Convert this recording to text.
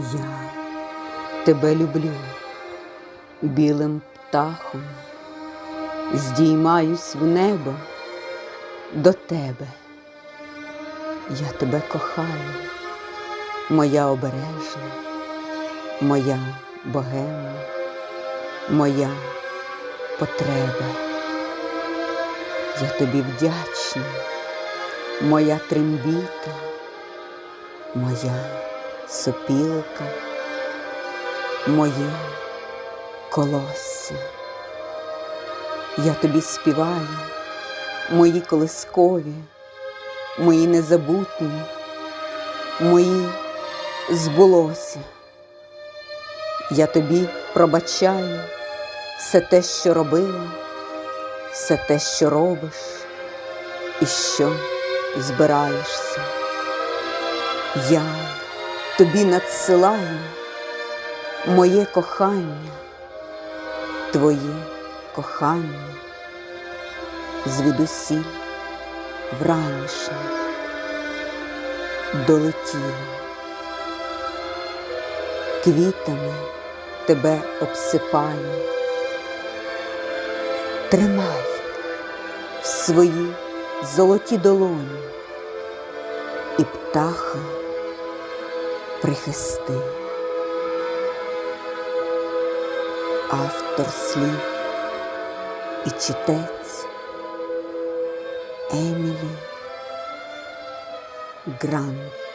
Я тебе люблю, білим птахом, здіймаюсь в небо до тебе. Я тебе кохаю, моя обережна, моя богема, моя потреба. Я тобі вдячна, моя трембіта, моя сопілка, моє колосся. Я тобі співаю, мої колискові, мої незабутні, мої збулося. Я тобі пробачаю все те, що робила, все те, що робиш і що збираєшся. Я тобі надсилаю моє кохання, твоє кохання звідусіль вранішнє долетіло. Квітами тебе обсипаю. Тримай в свої золоті долоні і птаха прихисти. Автор слів і читець Емілі Грант.